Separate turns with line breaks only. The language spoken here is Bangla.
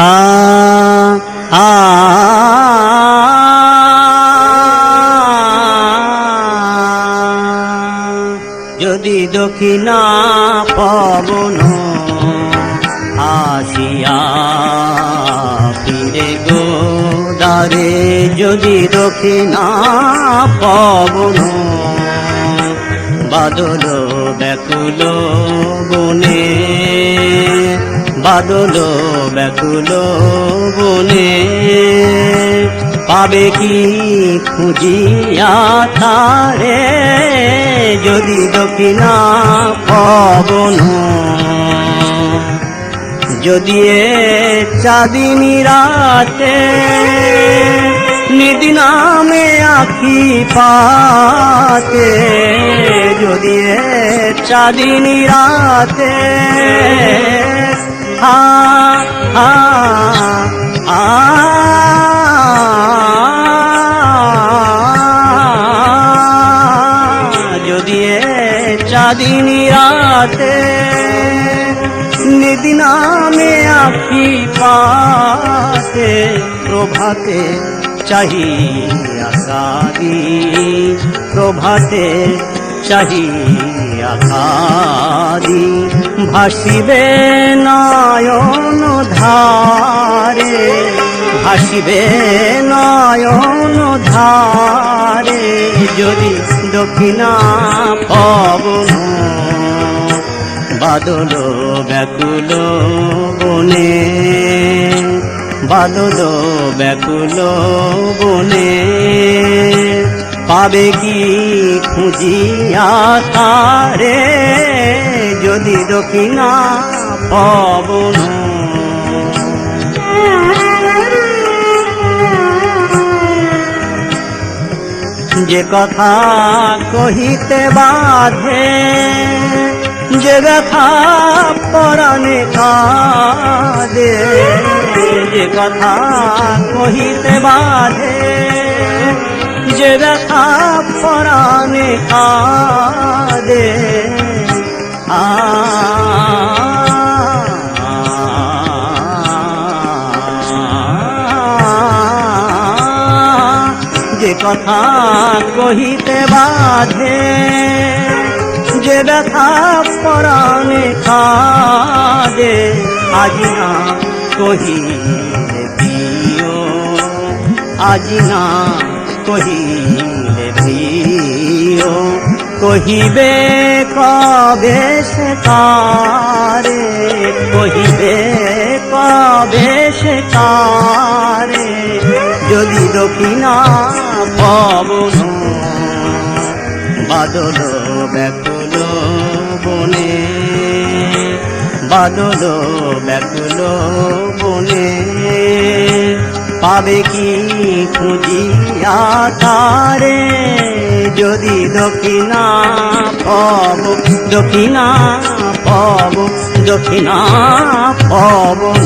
আ আ যদি দক্ষিণা পবন আসিয়া ফিরে গো দ্বারে যদি দক্ষিণা পবন বাদল ব্যাকুল বনে বাদল ব্যাকুল বনে পাবে কি খুঁজিয়া তারে? যদি দক্ষিণা পবন। যদি এ চাঁদিনী রাতে নিদি নামে আখি পাতে। যদি এ চাঁদিনী রাতে হা হা আ যদি এ চাঁদিনী রাতে নিদি নামে আখি পাতে, প্রভাতে চাহি আকাদি প্রভাতে চাহি আকাদি ভাসিবে নয়ন ধারে, ভাসিবে নয়ন ধারে, যদি দক্ষিণা পবন বাদল ব্যাকুল বনে, বাদল ব্যাকুল বনে। পাবে কি খুঁজিয়া তারে? যদি দক্ষিণা পবন যে কথা কহিতে বাধে, যে ব্যথা পরাণে কাঁদে, যে কথা কহিতে বাধে যে ব্যথা পরাণে কাঁদে। আ যে কথা কহিতে বাধে, যে ব্যথা পরাণে কাঁদে, আজি না কহিলে প্রিয় আজি না কহিলে প্রিয়, কহিবে কবে সে কারে? কহিবে কবে সে কারে? যদি দক্ষিণা পবন বাদল ব্যাকুল বনে, বাদল ব্যাকুল পাবে কি খুঁজিয়া তারে? যদি দক্ষিণা পাব দক্ষিণা পাব দক্ষিণা পবন